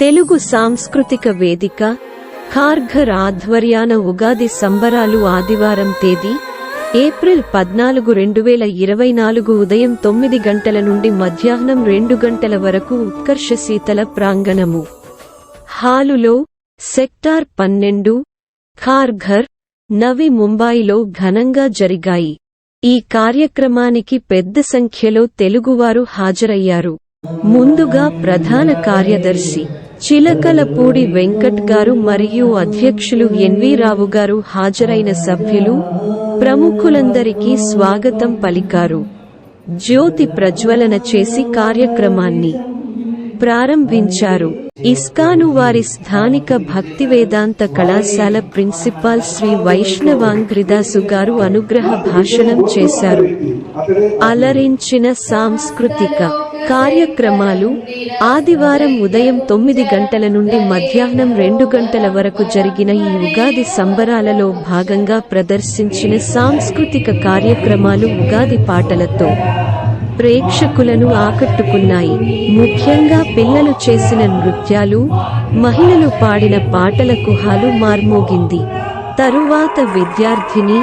తెలుగు సాంస్కృతిక వేదిక ఖార్ఘర్ ఆధ్వర్యాన ఉగాది సంబరాలు ఆదివారం తేదీ ఏప్రిల్ పద్నాలుగు రెండు వేల ఇరవై నాలుగు ఉదయం తొమ్మిది గంటల నుండి మధ్యాహ్నం రెండు గంటల వరకు ఉత్కర్ష శీతల ప్రాంగణము. హాలులో సెక్టార్ పన్నెండు ఖార్ఘర్ నవి ముంబాయిలో ఘనంగా జరిగాయి. ఈ కార్యక్రమానికి పెద్ద సంఖ్యలో తెలుగువారు హాజరయ్యారు. ముందుగా ప్రధాన కార్యదర్శి చిలకలపూడి వెంకట్ గారు మరియు అధ్యక్షులు ఎన్వి రావు గారు హాజరైన సభ్యులు ప్రముఖులందరికీ స్వాగతం పలికారు. జ్యోతి ప్రజ్వలన చేసి కార్యక్రమాన్ని ప్రారంభించారు. ఇస్కాను వారి స్థానిక భక్తి వేదాంత కళాశాల ప్రిన్సిపాల్ శ్రీ వైష్ణవాంగ్రిదాసు గారు అనుగ్రహ భాషణం చేశారు. అలరించిన సాంస్కృతిక కార్యక్రమాలు ఆదివారం ఉదయం తొమ్మిది గంటల నుండి మధ్యాహ్నం రెండు గంటల వరకు జరిగిన ఈ ఉగాది సంబరాలలో భాగంగా ప్రదర్శించిన సాంస్కృతిక కార్యక్రమాలు ఉగాది పాటలతో ప్రేక్షకులను ఆకట్టుకున్నాయి. ముఖ్యంగా పిల్లలు చేసిన నృత్యాలు మహిళలు పాడిన పాటలకు హాలు మార్మోగింది. తరువాత విద్యార్థిని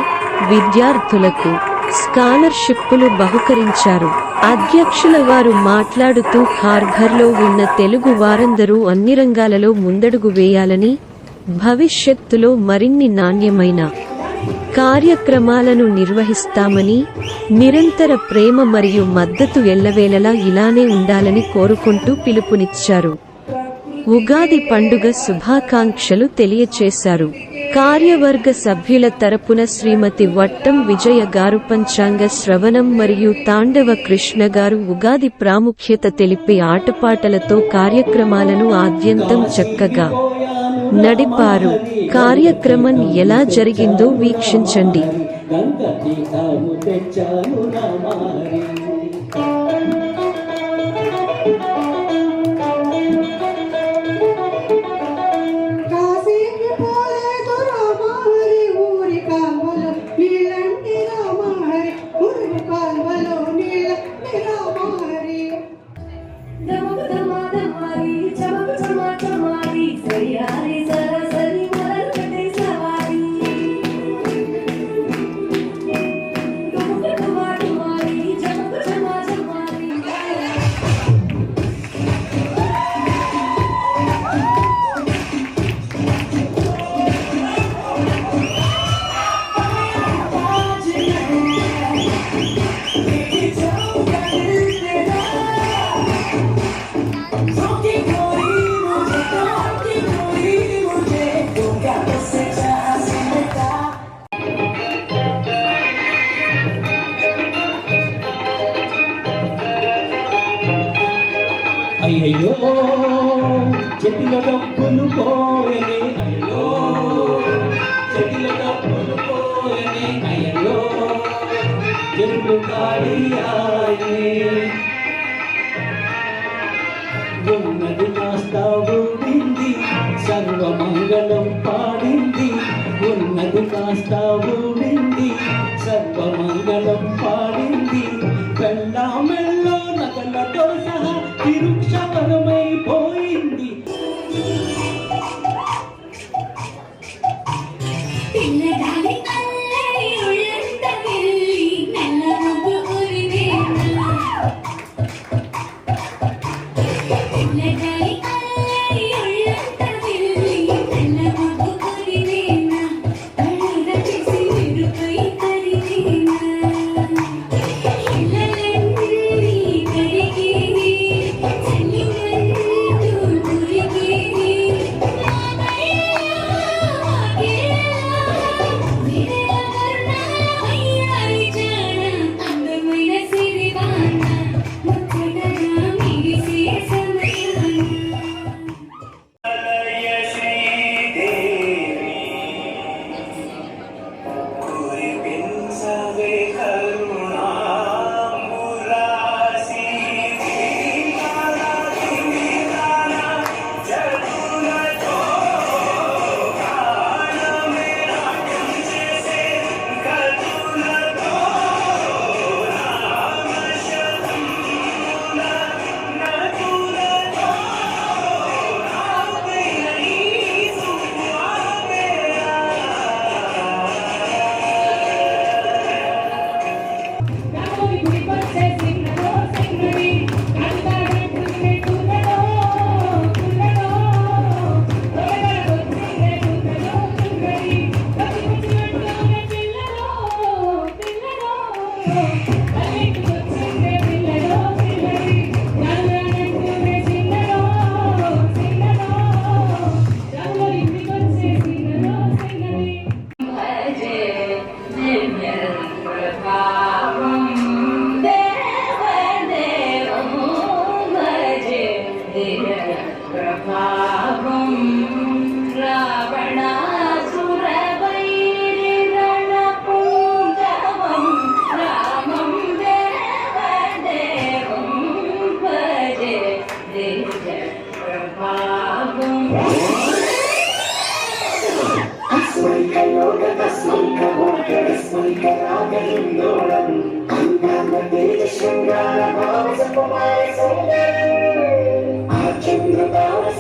విద్యార్థులకు స్కాలర్షిప్పులు బహుకరించారు. అధ్యక్షుల వారు మాట్లాడుతూ ఖార్ఘర్లో ఉన్న తెలుగు వారందరూ అన్ని రంగాలలో ముందడుగు వేయాలని భవిష్యత్తులో మరిన్ని నాణ్యమైన కార్యక్రమాలను నిర్వహిస్తామని నిరంతర ప్రేమ మరియు మద్దతు ఎల్లవేళలా ఇలానే ఉండాలని కోరుకుంటూ పిలుపునిచ్చారు. ఉగాది పండుగ శుభాకాంక్షలు తెలియచేశారు. కార్యవర్గ సభ్యుల తరపున శ్రీమతి వట్టం విజయ గారు పంచాంగ శ్రవణం మరియు తాండవ కృష్ణ గారు ఉగాది ప్రాముఖ్యత తెలిపే ఆటపాటలతో కార్యక్రమాలను ఆద్యంతం చక్కగా నడిపారు. కార్యక్రమం ఎలా జరిగిందో వీక్షించండి. అయ్యయ్యో చెట్ల డబ్బులు పోయని అయ్యో చెట్ల డబ్బులు పోయని అయ్యో చెట్లు కాడియాయనే ఉన్నది కాస్త ఊడింది సర్వమంగళం పాడింది. ఉన్నది కాస్త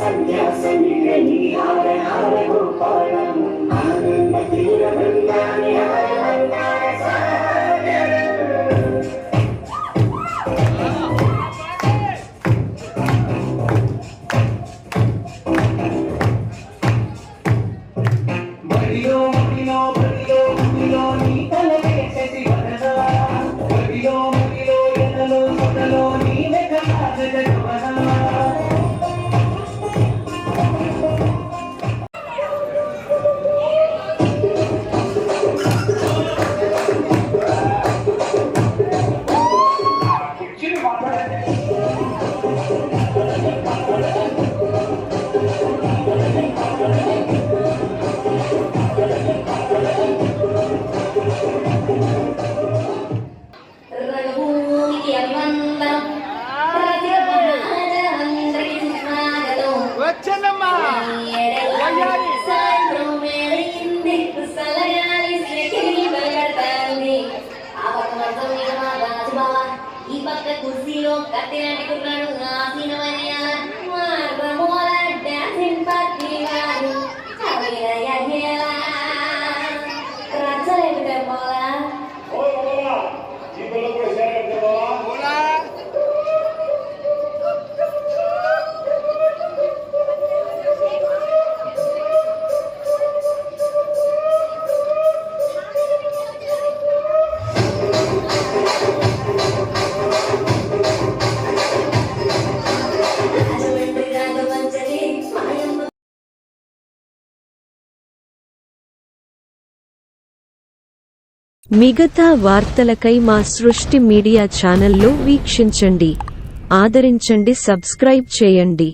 ಸಂನ್ಯಾಸನಿ ಹರ ಹರ ಗೋಪಾಲ ಆನಂದ ತೀರ ಬೃಂದಾನಿ ಹರ మిగతా వార్తలకై మా సృష్టి మీడియా ఛానల్లో వీక్షించండి. ఆదరించండి సబ్స్క్రైబ్ చేయండి.